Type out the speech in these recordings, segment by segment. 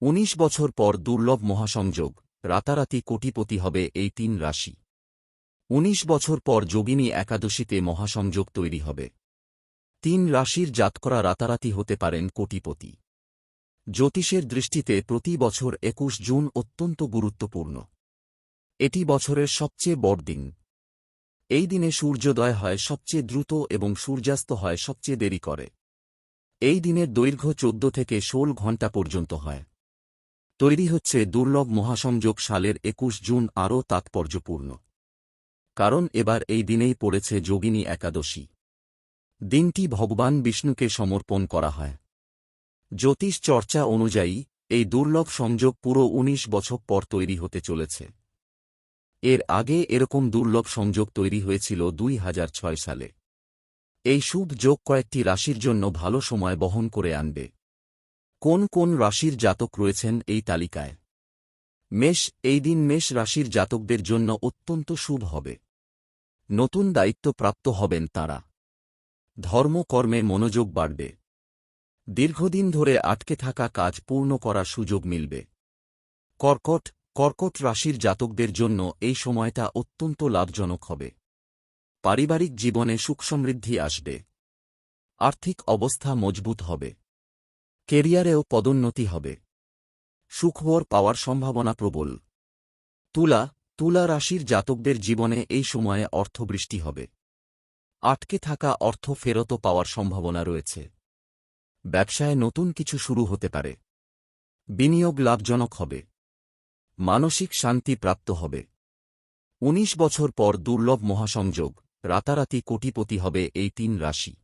উনিশ বছর পর দুর্লভ মহাসংযোগ, রাতারাতি কোটিপতি হবে এই তিন রাশি। উনিশ বছর পর যোগিনী একাদশীতে মহাসংযোগ তৈরি হবে। তিন রাশির জাতকরা রাতারাতি হতে পারেন কোটিপতি। জ্যোতিষের দৃষ্টিতে প্রতি বছর একুশ জুন অত্যন্ত গুরুত্বপূর্ণ। এটি বছরের সবচেয়ে বড় দিন। এই দিনে সূর্যোদয় হয় সবচেয়ে দ্রুত এবং সূর্যাস্ত হয় সবচেয়ে দেরি করে। এই দিনের দৈর্ঘ্য চোদ্দ থেকে ষোল ঘণ্টা পর্যন্ত হয়। তৈরি হচ্ছে দুর্লভ মহাসংযোগ সালের একুশ জুন আরও তাৎপর্যপূর্ণ। কারণ এবার এই দিনেই পড়েছে যোগিনী একাদশী। দিনটি ভগবান বিষ্ণুকে সমর্পণ করা হয়। জ্যোতিষ চর্চা অনুযায়ী, এই দুর্লভ সংযোগ পুরো ১৯ বছর পর তৈরি হতে চলেছে। এর আগে এরকম দুর্লভ সংযোগ তৈরি হয়েছিল দুই হাজার ছয় সালে। এই শুভ যোগ কয়েকটি রাশির জন্য ভালো সময় বহন করে আনবে। কোন কোন রাশির জাতক রয়েছেন এই তালিকায়? মেষ, এই দিন মেষ রাশির জাতকদের জন্য অত্যন্ত শুভ হবে। নতুন দায়িত্ব প্রাপ্ত হবেন তাঁরা। ধর্মকর্মে মনোযোগ বাড়বে। দীর্ঘদিন ধরে আটকে থাকা কাজ পূর্ণ করার সুযোগ মিলবে। কর্কট কর্কট রাশির জাতকদের জন্য এই সময়টা অত্যন্ত লাভজনক হবে। পারিবারিক জীবনে সুখ সমৃদ্ধি আসবে। আর্থিক অবস্থা মজবুত হবে। কেরিয়ারেও পদোন্নতি হবে। সুখবর পাওয়ার সম্ভাবনা প্রবল। তুলা তুলা রাশির জাতকদের জীবনে এই সময়ে অর্থবৃষ্টি হবে। আটকে থাকা অর্থ ফেরত পাওয়ার সম্ভাবনা রয়েছে। ব্যবসায় নতুন কিছু শুরু হতে পারে। বিনিয়োগ লাভজনক হবে। মানসিক শান্তি প্রাপ্ত হবে। ১৯ বছর পর দুর্লভ মহাসংযোগ, রাতারাতি কোটিপতি হবে এই তিন রাশি।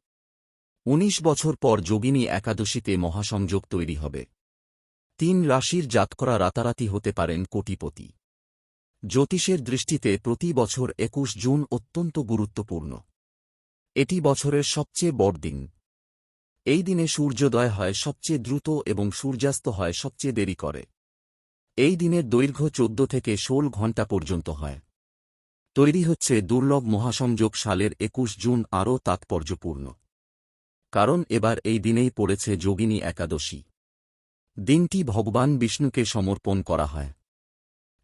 ১৯ বছর পর যোগিনী একাদশীতে মহাসংযোগ তৈরি হবে। তিন রাশির জাতকরা রাতারাতি হতে পারেন কোটিপতি। জ্যোতিষের দৃষ্টিতে প্রতি বছর একুশ জুন অত্যন্ত গুরুত্বপূর্ণ। এটি বছরের সবচেয়ে বড় দিন। এই দিনে সূর্যোদয় হয় সবচেয়ে দ্রুত এবং সূর্যাস্ত হয় সবচেয়ে দেরি করে। এই দিনের দৈর্ঘ্য চোদ্দ থেকে ষোল ঘণ্টা পর্যন্ত হয়। তৈরি হচ্ছে দুর্লভ মহাসংযোগ সালের একুশ জুন আরও তাৎপর্যপূর্ণ। কারণ এবার এই দিনেই পড়েছে যোগিনী একাদশী। দিনটি ভগবান বিষ্ণুকে সমর্পণ করা হয়।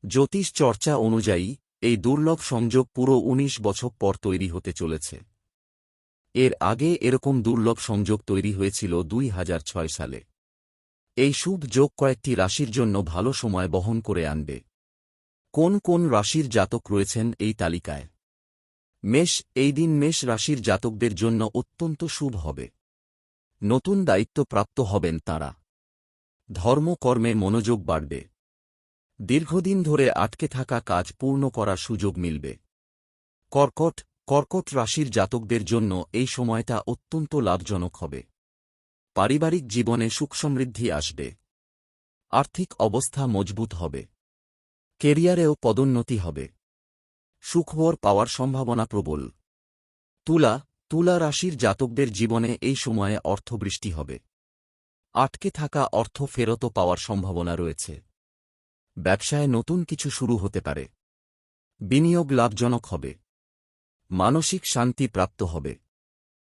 জ্যোতিষ চর্চা অনুযায়ী, এই দুর্লভ সংযোগ পুরো ১৯ বছর পর তৈরি হতে চলেছে। এর আগে এরকম দুর্লভ সংযোগ তৈরি হয়েছিল দুই হাজার ছয় সালে। এই শুভ যোগ কয়েকটি রাশির জন্য ভালো সময় বহন করে আনবে। কোন কোন রাশির জাতক রয়েছেন এই তালিকায়? মেষ, এই দিন মেষ রাশির জাতকদের জন্য অত্যন্ত শুভ হবে। নতুন দায়িত্ব প্রাপ্ত হবেন তাঁরা। ধর্মকর্মে মনোযোগ বাড়বে। দীর্ঘদিন ধরে আটকে থাকা কাজ পূর্ণ করার সুযোগ মিলবে। কর্কট কর্কট রাশির জাতকদের জন্য এই সময়টা অত্যন্ত লাভজনক হবে। পারিবারিক জীবনে সুখ সমৃদ্ধি আসবে। আর্থিক অবস্থা মজবুত হবে। কেরিয়ারেও পদোন্নতি হবে। সুখবর পাওয়ার সম্ভাবনা প্রবল। তুলা তুলা রাশির জাতকদের জীবনে এই সময়ে অর্থবৃষ্টি হবে। আটকে থাকা অর্থ ফেরত পাওয়ার সম্ভাবনা রয়েছে। ব্যবসায় নতুন কিছু শুরু হতে পারে। বিনিয়োগ লাভজনক হবে। মানসিক শান্তি প্রাপ্ত হবে।